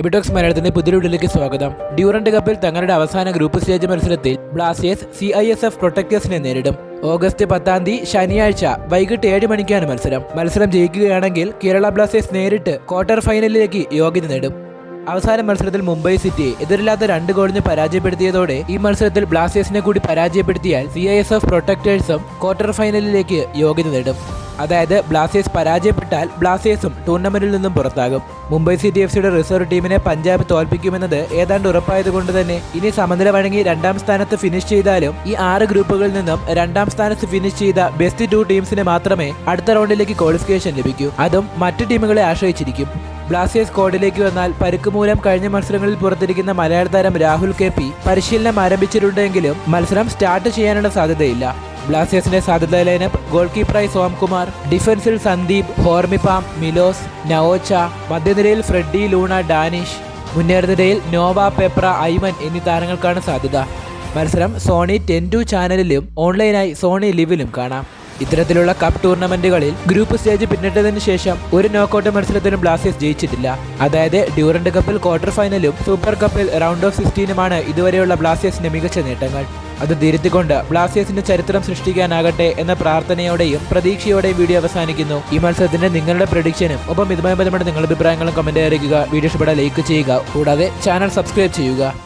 എബിടോക്സ് മലയാളത്തിന്റെ പുതിയ വീഡിയോയിലേക്ക് സ്വാഗതം. ഡ്യൂറന്റ് കപ്പിൽ തങ്ങളുടെ അവസാന ഗ്രൂപ്പ് സ്റ്റേജ് മത്സരത്തിൽ Blasters C I S F പ്രൊട്ടക്ടേഴ്സിനെ നേരിടും. ഓഗസ്റ്റ് പത്താം തീയതി ശനിയാഴ്ച വൈകിട്ട് ഏഴ് മണിക്കാണ് മത്സരം. മത്സരം ജയിക്കുകയാണെങ്കിൽ കേരള ബ്ലാസ്റ്റേഴ്സ് നേരിട്ട് ക്വാർട്ടർ ഫൈനലിലേക്ക് യോഗ്യത നേടും. അവസാന മത്സരത്തിൽ മുംബൈ സിറ്റിയെ എതിരില്ലാത്ത രണ്ട് ഗോളിന് പരാജയപ്പെടുത്തിയതോടെ ഈ മത്സരത്തിൽ ബ്ലാസ്റ്റേഴ്സിനെ കൂടി പരാജയപ്പെടുത്തിയാൽ സി ഐ എസ് എഫ് പ്രൊട്ടക്ടേഴ്സും ക്വാർട്ടർ ഫൈനലിലേക്ക് യോഗ്യത നേടും. അതായത് ബ്ലാസ്റ്റേഴ്സ് പരാജയപ്പെട്ടാൽ ബ്ലാസ്റ്റേഴ്സും ടൂർണമെന്റിൽ നിന്നും പുറത്താകും. മുംബൈ സിറ്റി എഫ് സിയുടെ റിസർവ് ടീമിനെ പഞ്ചാബ് തോൽപ്പിക്കുമെന്നത് ഏതാണ്ട് ഉറപ്പായതുകൊണ്ട് തന്നെ ഇനി സമനില വഴങ്ങി രണ്ടാം സ്ഥാനത്ത് ഫിനിഷ് ചെയ്താലും ഈ ആറ് ഗ്രൂപ്പുകളിൽ നിന്നും രണ്ടാം സ്ഥാനത്ത് ഫിനിഷ് ചെയ്ത ബെസ്റ്റ് ടു ടീംസിന് മാത്രമേ അടുത്ത റൗണ്ടിലേക്ക് ക്വാളിഫിക്കേഷൻ ലഭിക്കൂ. അതും മറ്റ് ടീമുകളെ ആശ്രയിച്ചിരിക്കും. ബ്ലാസ്റ്റേഴ്സ് കോഡിലേക്ക് വന്നാൽ പരുക്ക് മൂലം കഴിഞ്ഞ മത്സരങ്ങളിൽ പുറത്തിരിക്കുന്ന മലയാള താരം രാഹുൽ കെ പി പരിശീലനം ആരംഭിച്ചിട്ടുണ്ടെങ്കിലും മത്സരം സ്റ്റാർട്ട് ചെയ്യാനുള്ള സാധ്യതയില്ല. ബ്ലാസ്റ്റേഴ്സിന്റെ സാധ്യത ലൈനപ്പ് ഗോൾ കീപ്പറായി സോംകുമാർ ഡിഫൻസിൽ സന്ദീപ് ഹോർമിപാം മിലോസ് നവോച്ച മധ്യനിരയിൽ ഫ്രെഡി ലൂണ ഡാനിഷ് മുന്നേറുനിരയിൽ നോവ പെപ്ര ഐമൻ എന്നീ താരങ്ങൾക്കാണ് സാധ്യത. മത്സരം സോണി ടെൻ ടു ചാനലിലും ഓൺലൈനായി സോണി ലിവിലും കാണാം. ഇത്തരത്തിലുള്ള കപ്പ് ടൂർണമെന്റുകളിൽ ഗ്രൂപ്പ് സ്റ്റേജ് പിന്നിട്ടതിനു ശേഷം ഒരു നോക്കൌട്ട് മത്സരത്തിലും ബ്ലാസ്റ്റേഴ്സ് ജയിച്ചിട്ടില്ല. അതായത് ഡ്യൂറന്റ് കപ്പിൽ ക്വാർട്ടർ ഫൈനലും സൂപ്പർ കപ്പിൽ റൗണ്ട് ഓഫ് സിക്സ്റ്റീനുമാണ് ഇതുവരെയുള്ള ബ്ലാസ്റ്റേഴ്സിന്റെ മികച്ച നേട്ടങ്ങൾ. അത് തിരുത്തിക്കൊണ്ട് ബ്ലാസ്റ്റേഴ്സിന്റെ ചരിത്രം സൃഷ്ടിക്കാനാകട്ടെ എന്ന പ്രാർത്ഥനയോടെയും പ്രതീക്ഷയോടെയും വീഡിയോ അവസാനിക്കുന്നു. ഈ മത്സരത്തിന്റെ നിങ്ങളുടെ പ്രഡിക്ഷനും ഒപ്പം ഇതുമായി ബന്ധപ്പെട്ട നിങ്ങളുടെ അഭിപ്രായങ്ങളും കമന്റ് അറിയിക്കുക. വീഡിയോ ഇഷ്ടപ്പെടാൻ ലൈക്ക് ചെയ്യുക. കൂടാതെ ചാനൽ സബ്സ്ക്രൈബ് ചെയ്യുക.